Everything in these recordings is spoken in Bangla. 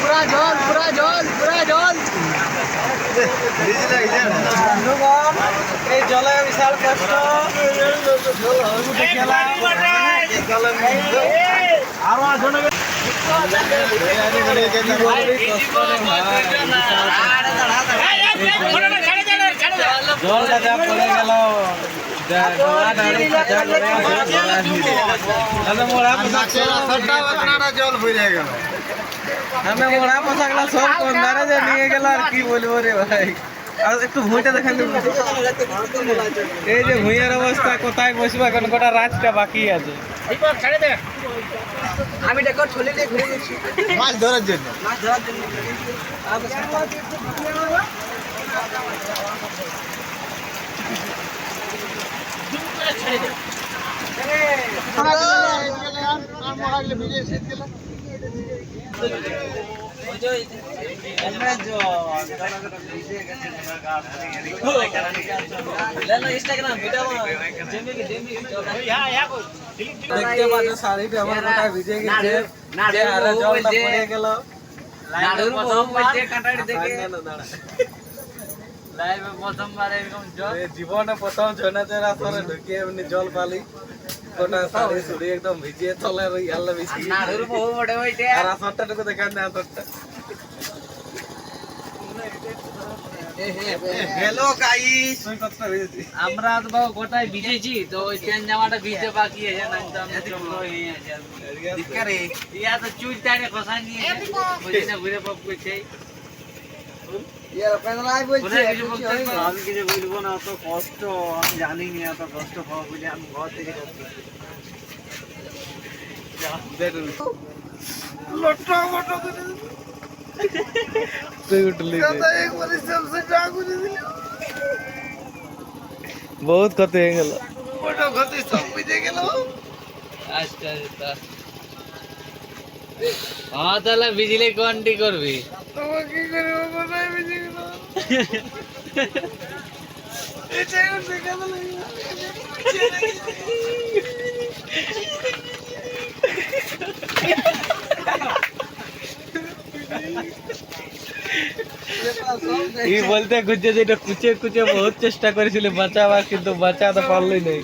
পুরা জল পুরা জল পুরা জল। বন্ধুগণ এই জলে বিশাল কষ্ট। আরও আসনে জলটা যা পড়ে গেল। আমি গেল আর কি বলব রে ভাই আর একটু ভুঁইটা দেখান এই যে ভুঁইয়ের অবস্থা কোথায় বসবো এখন গোটা রাতটা বাকি আছে আমি দেখো ঠলে নিয়ে ঘুরে মাছ ধরার জন্য। ইনস্টাগ্রাম ভিডিও দেখতে পাচ্ছ শাড়িটা আমার গোটা ভিজে গেছে জলটা গেল দেখে। লাইভে প্রথমবার এরকম জল। জীবনে প্রথম ঝর্ণাচের আসরে ঢুকে এমনি জল পালি। সুড়ি একদম ভিজিয়ে চলে আর ইয়াল্লা বেশি নাড়ুর বহু বড় হইছে আর আসরটা টুকু দেখান না আসরটা। Hello guys. তুই কতটা ভিজেছি? আমরা তো বাবু গোটায় ভিজেছি তো ওই চেন জামাটা ভিজতে বাকি আছে না তো হয়ে আছে। দিকারে ইয়া তো চুল টাইনে খসাই নিয়ে বুঝি না ঘুরে পপ ইয়ার পেনলাই বলছে কিছু বলতে পারব না। আমি কিছু বলব না অত কষ্ট আমি জানি না এত কষ্ট পাবো বলে আমি ঘর থেকে করতে বহুত ক্ষতি হয়ে গেল ওটা গতি সব বুঝে গেল আচ্ছা আচ্ছা হ্যাঁ তাহলে বিজলি কোয়ান্টি করবি তোমার কি করে কোথায় বুঝে গেল এটা এখন দেখা এই বলতে খুঁজছে যে এটা কুচে কুচে বহুত চেষ্টা করেছিল বাঁচাবার কিন্তু বাঁচাতে পারলই নাই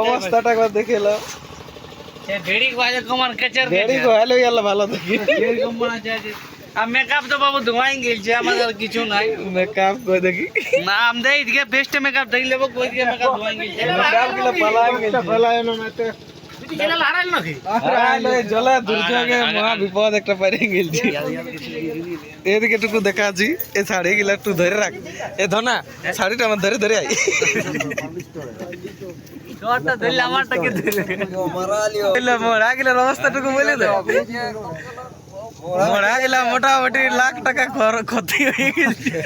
অবস্থাটা একবার দেখে এলো সে ভেড়ি বাজে কমান কেচার দেরি হলো গেল ভালো দেখি মেকআপ তো বাবু ধোঁয়াই গেছে আমাদের আর কিছু নাই। মেকআপ করে দেখি? না আমাদের এদিকে বেস্ট মেকআপ দেখি লেবো কই দিকে মেকআপ ধোঁয়াই গেছে মেকআপগুলো পালায় গেছে। একটা পারে গেলছি। এদিকে একটু দেখাচ্ছি এই শাড়ি গুলা একটু ধরে রাখ। এ ধনা শাড়িটা আমার ধরে ধরে আই অবস্থাটুকু বলে দে। গেলা মোটামুটি লাখ টাকা ক্ষতি হয়ে গেছে।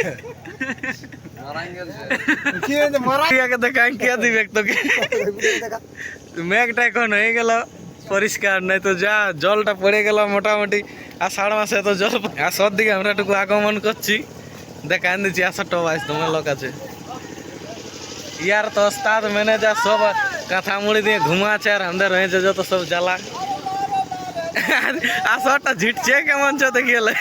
মেঘটা এখন হয়ে গেল পরিষ্কার নাই তো যা জলটা পড়ে গেল মোটামুটি। আর আষাঢ় মাসে তো জল আসার দিকে আমরা একটু আগমন করছি। দেখা দিচ্ছি আসার টবাইস তোমার লোক আছে। ইয়ার তো ওস্তাদ ম্যানেজার সব কাঁথা মুড়ি দিয়ে ঘুমাচ্ছে আর আমাদের হয়েছে যত সব জ্বালা। আসরটা ঝিটছে কেমন ছো দেখি এলে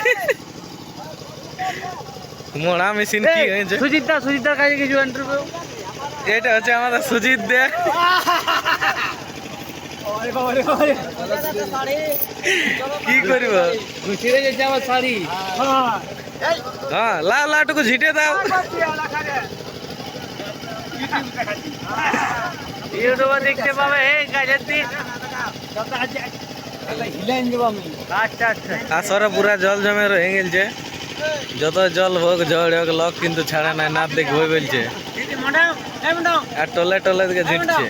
মোড়া মেশিন কি হয়েছে? সুজিতদা সুজিতদার কাছে কিছু ইন্টারভিউ এটা হচ্ছে আমাদের সুজিত দে। কি করব? ছিঁড়ে গেছে আমার শাড়ি হ্যাঁ লা লাটুকু ঝিটে দাও। ইউটিউবে দেখতে পাবে এই কাজের দিন আচ্ছা আচ্ছা পুরা জল জমে রয়ে গেছে যত জল হোক ঝড় হোক, লোক কিন্তু ছাড়ে নাই না দেখ হয়ে বলছে আর টলে টলে দিকে ঝিটছে।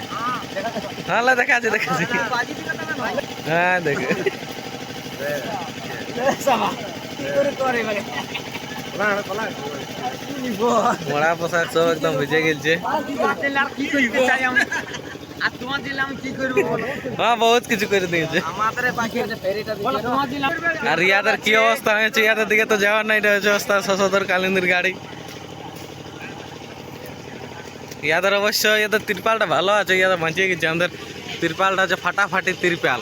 হ্যাঁ দেখা আছে দেখা আছে হ্যাঁ দেখে। মোড়া পোশাক সব একদম ভিজে আমি আর তোমার দিলে আমি কি করব বলো? হ্যাঁ বহুত কিছু করে দিয়েছে। আমাদের বাকি আছে ফেরিটা বলো তোমার দিলাম আর ইয়াদের কি অবস্থা হয়েছে? ইয়াদের দিকে তো যাওয়ার নাই অবস্থা কালিন্দির গাড়ি। ইয়াদের অবশ্য ইয়াদের তিরপালটা ভালো আছে ইয়াদের বাঁচিয়ে গেছে আমাদের তিরপালটা হচ্ছে ফাটাফাটি তিরপাল।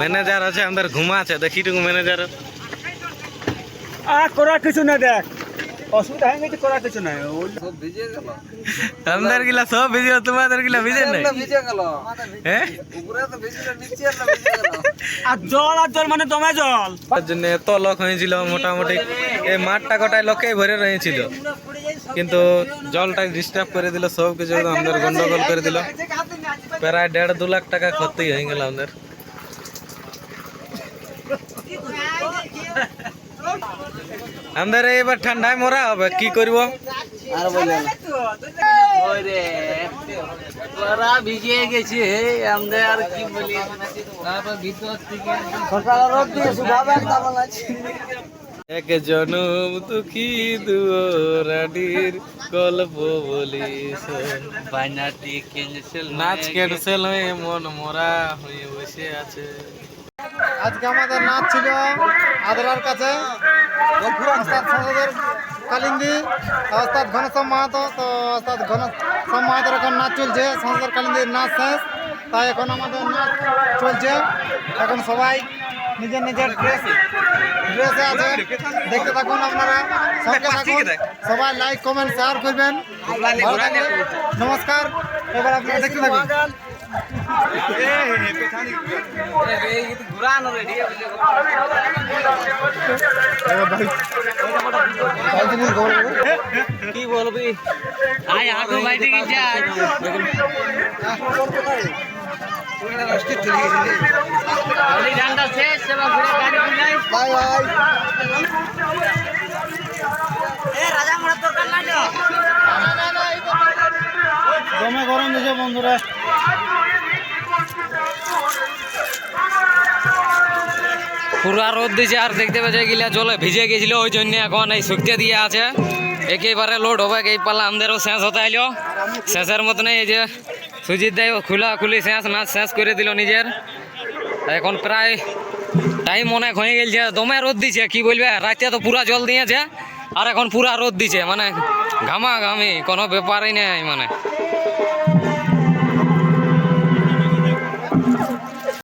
ম্যানেজার আছে আমাদের ঘুমা আছে দেখিটুকু ম্যানেজার আর করার কিছু না দেখ। অসুবিধা হয়ে গেছে করার কিছু নাই। সব ভিজে গেল। আমাদের গিলা সব ভিজে তোমাদের গিলা ভিজে নাই? না ভিজে গেল। হ্যাঁ উপরে তো ভিজে নিচে আর ভিজে গেল। আর জল আর জল মানে দমে জল? তার জন্য এত লোক হয়েছিল মোটামুটি এই মাঠটা কটায় লোকেই ভরে রয়েছিল। কিন্তু জলটা ডিস্টার্ব করে দিল সব কিছু আমাদের গন্ডগোল করে দিল। প্রায় দেড় দু লাখ টাকা ক্ষতি হয়ে গেল আমাদের। আমাদের এবার ঠান্ডায় মরা হবে কি করব? আর ওরে ভিজে গেছে আমাদের আর কি বলি? তারপর ভিতর থেকে একদম রোদ দিয়ে শুকাবে একদম আছে এক জনম দুঃখী গল্প বলিস। বানাটি ক্যান্সেল নাচ ক্যান্সেল হয়ে মন মরা হয়ে বসে আছে। আজকে আমাদের নাচ ছিল আদরার কাছে। ওস্তাদ সংসদের কালিন্দি ওস্তাদ ঘনশ্যাম মাহাতো। তো ওস্তাদ ঘনশ্যাম মাহাতোর এখন নাচ চলছে। সংসদের কালিন্দির নাচ শেষ। তাই এখন আমাদের নাচ চলছে। এখন সবাই নিজের নিজের ড্রেস ড্রেসে আছে। দেখতে থাকুন আপনারা। সঙ্গে থাকুন। সবাই লাইক কমেন্ট শেয়ার করবেন। নমস্কার। এবার আপনারা দেখতে থাকুন। কি বলবি আয় হাঁটু বাইতে গেছে গাড়ি ডান্ডা শেষ এবার ঘুরে গাড়ি বুঝাই বাই বাই দমে গরম দিছে বন্ধুরা পুরা রোদ দিছে আর দেখতে পাচ্ছে গিলা জলে ভিজে গেছিল, ওই জন্য এখন এই শুকতে দিয়ে আছে। একেবারে লোড হবে, এই পালা আমাদেরও শেষ হতে আইলো। শেষের মতন এই যে সুজিত দেয় খোলা খুলি শেষ না শেষ করে দিল নিজের। এখন প্রায় টাইম অনেক হয়ে গেছে দমে রোদ দিছে, কি বলবে? রাতে তো পুরা জল দিয়েছে, আর এখন পুরা রোদ দিছে মানে ঘামা ঘামি কোনো ব্যাপারই নেই মানে।